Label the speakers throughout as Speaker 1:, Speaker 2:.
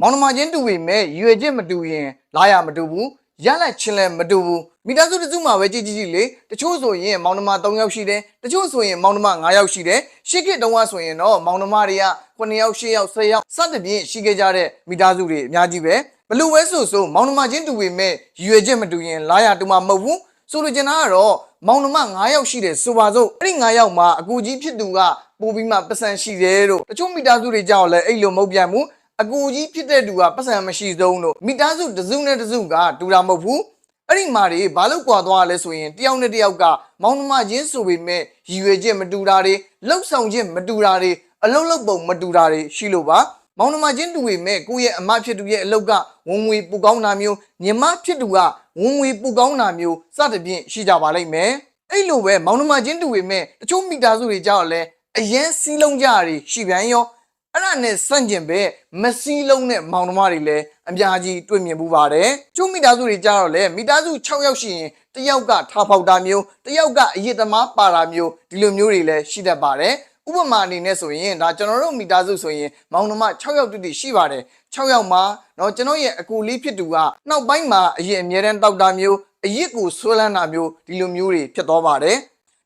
Speaker 1: မောင်နှမချင်းတူပေမဲ့ရွေချက်မတူရင်လာရမတူဘူးရလက်ချင်းလည်းမတူဘူးမိသားစုတစ်စုမှာပဲကြည့်ကြည့်ကြည့်လေတချို့ဆိုရင်မောင်နှမ3ယောက်ရှိတယ်တချို့ဆိုရင်မောင်နှမ5ယောက်ရှိတယ်ရှစ်ခေတ်တုန်းကဆိုရင်တော့မောင်နှမတွေက9ယောက်10ယောက်10ယောက်စသဖြင့်ရှိခဲ့ကြတဲ့မိသားစုတွေအများကြီးပဲဘလို့ပဲဆိုဆိုမောင်နှမချင်းတူပေမဲ့ရွေချက်မတူရင်လာရတူမှာမဟုတ်ဘူးဆိုလိုချင်တာကတော့မောင်နှမ9ယောက်ရှိတယ်ဆိုပါစို့အဲ့ဒီ9ယောက်မှာအကူကြီးဖြစ်သူကပို့ပြီးမှပတ်စံရှိတယ်လို့တချို့မိသားစုတွေကြောက်လဲအဲ့လိုမဟုတ်ပြန်ဘူး အကူကြီးဖြစ်တဲ့သူကပတ်စံမရှိဆုံးလို့မိသားစုတစ်စုနဲ့တစ်စုကတူတာမဟုတ်ဘူးအဲ့ဒီမှာတွေဘာလို့ကွာသွားလဲဆိုရင်တယောက်နဲ့တယောက်ကမောင်နှမချင်းဆိုပေမဲ့ရည်ရွယ်ချက်မတူတာတွေလှုပ်ဆောင်ချက်မတူတာတွေအလုံးလုံးပုံမတူတာတွေရှိလို့ပါမောင်နှမချင်းတူပေမဲ့ကိုယ့်ရဲ့အမဖြစ်သူရဲ့အလုပ်ကဝင်ငွေပူကောင်းတာမျိုးညီမဖြစ်သူကဝင်ငွေပူကောင်းတာမျိုးစသဖြင့်ရှိကြပါလိမ့်မယ်အဲ့လိုပဲမောင်နှမချင်းတူပေမဲ့တချို့မိသားစုတွေကြောက်လဲအရင်စီးလုံးကြတွေရှိပြန်ရော အဲ့ဒါနဲ့စန့်ကျင်ပဲမစီးလုံးနဲ့မောင်နှမတွေလည်းအများကြီးတွေ့မြင်မှုပါတယ်ကျုံမိသားစုတွေကြတော့လေမိသားစု6ယောက်ရှိရင်တစ်ယောက်ကထားပေါက်တာမျိုးတစ်ယောက်ကအရေးသမားပါတာမျိုးဒီလိုမျိုးတွေလည်းရှိတတ်ပါတယ်ဥပမာအနေနဲ့ဆိုရင်ဒါကျွန်တော်တို့မိသားစုဆိုရင်မောင်နှမ6ယောက်တူတူရှိပါတယ်6ယောက်မှာเนาะကျွန်တော်ရဲ့အကူလေးဖြစ်သူကနောက်ပိုင်းမှာအရင်အမြဲတမ်းတောက်တာမျိုးအရစ်ကိုဆွဲလန်းတာမျိုးဒီလိုမျိုးတွေဖြစ်သွားပါတယ်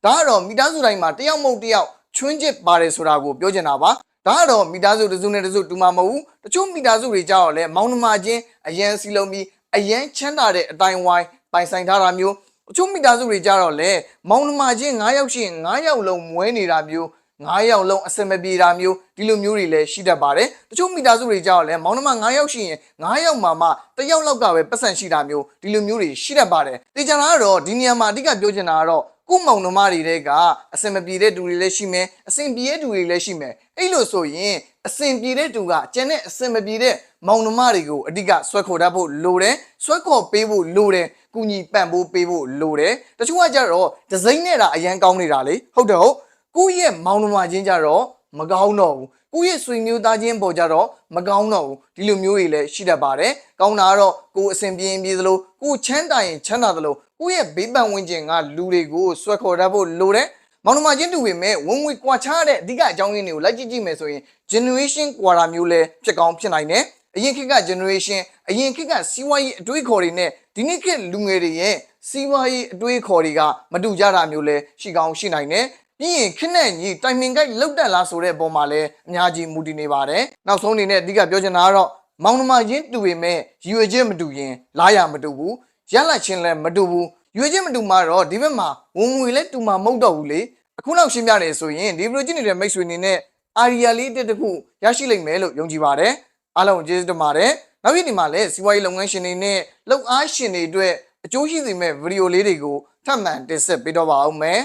Speaker 1: ဒါကတော့မိသားစုတိုင်းမှာတစ်ယောက်မဟုတ်တစ်ယောက်ချွင်းချစ်ပါတယ်ဆိုတာကိုပြောချင်တာပါ ဒါကတော့မိသားစုတစ်စုနဲ့တစ်စုတူမှာမဟုတ်ဘူးတချို့မိသားစုတွေကြောက်လဲမောင်နှမချင်းအရန်စီလုံးပြီးအရန်ချမ်းသာတဲ့အတိုင်းဝိုင်းပိုင်ဆိုင်ထားတာမျိုးတချို့မိသားစုတွေကြတော့လဲမောင်နှမချင်း9ယောက်ရှိရင်9ယောက်လုံးမွဲနေတာမျိုး 9ယောက်လုံးအစင်မပြေတာမျိုးဒီလိုမျိုးတွေလည်းရှိတတ်ပါတယ်တချို့မိသားစုတွေကြောက်လဲမောင်နှမ9ယောက်ရှိရင်9ယောက်မှမှတစ်ယောက်လောက်ကပဲပတ်စံရှိတာမျိုးဒီလိုမျိုးတွေရှိတတ်ပါတယ်တေချာတာကတော့ဒီနေရာမှာအဓိကပြောချင်တာကတော့ကိုယ့်မောင်နှမတွေတဲကအစင်မပြေတဲ့သူတွေလည်းရှိမယ်အစင်ပြေတဲ့သူတွေလည်းရှိမယ်အဲ့လိုဆိုရင်အစင်ပြေတဲ့သူကကျန်တဲ့အစင်မပြေတဲ့မောင်နှမတွေကိုအဓိကဆွဲခေါ်တတ်ဖို့လိုတယ်ဆွဲခေါ်ပေးဖို့လိုတယ်ကုညီပံ့ပိုးပေးဖို့လိုတယ်တချို့ကကြတော့ဒီဇိုင်းနဲ့တာအရန်ကောင်းနေတာလေဟုတ်တယ်ဟုတ် ကိုယ့်ရဲ့မောင်နှမချင်းကြတော့မကောင်းတော့ဘူးကိုယ့်ရဲ့ဆွေမျိုးသားချင်းပေါ်ကြတော့မကောင်းတော့ဘူးဒီလိုမျိုးတွေလည်းရှိတတ်ပါတယ်ကောင်းတာကတော့ကိုယ်အစဉ်ပြေရင်ပြေသလိုကိုယ်ချမ်းသာရင်ချမ်းသာသလိုကိုယ့်ရဲ့ဘေးပန်ဝန်းကျင်ကလူတွေကိုဆွဲခေါ်တတ်ဖို့လိုတယ်မောင်နှမချင်းတူပေမဲ့ဝင်ငွေကွာခြားတဲ့အဓိကအကြောင်းရင်းတွေကိုလိုက်ကြည့်ကြည့်မယ်ဆိုရင် generation ကွာတာမျိုးလည်းဖြစ်ကောင်းဖြစ်နိုင်တယ်အရင်ခေတ်က generation အရင်ခေတ်ကစီးပွားရေးအတွေးခေါ်တွေနဲ့ဒီနေ့ခေတ်လူငယ်တွေရဲ့စီးပွားရေးအတွေးခေါ်တွေကမတူကြတာမျိုးလည်းရှိကောင်းရှိနိုင်တယ် ပြီးရင်ခက်နဲ့ညီတိုင်မင်ကိုက်လောက်တက်လားဆိုတဲ့အပေါ်မှာလည်းအများကြီးမူတည်နေပါတယ်နောက်ဆုံးအနေနဲ့အဓိကပြောချင်တာကတော့မောင်နှမချင်းတူပေမဲ့ရွေချင်းမတူရင်လာရမတူဘူးရလက်ချင်းလည်းမတူဘူးရွေချင်းမတူမှာတော့ဒီဘက်မှာဝင်ငွေလည်းတူမှာမဟုတ်တော့ဘူးလေအခုနောက်ရှင်းပြတယ်ဆိုရင်ဒီဗီဒီယိုကြည့်နေတဲ့မိတ်ဆွေအနေနဲ့အာရီယာလေးတစ်တစ်ခုရရှိလိမ့်မယ်လို့ယုံကြည်ပါတယ်အားလုံးကျေးဇူးတင်ပါတယ်နောက်ပြီးဒီမှာလည်းစီးပွားရေးလုပ်ငန်းရှင်တွေနဲ့လုပ်အားရှင်တွေအတွက်အကျိုးရှိစေမဲ့ဗီဒီယိုလေးတွေကိုထပ်မံတင်ဆက်ပေးတော့ပါအောင်မယ်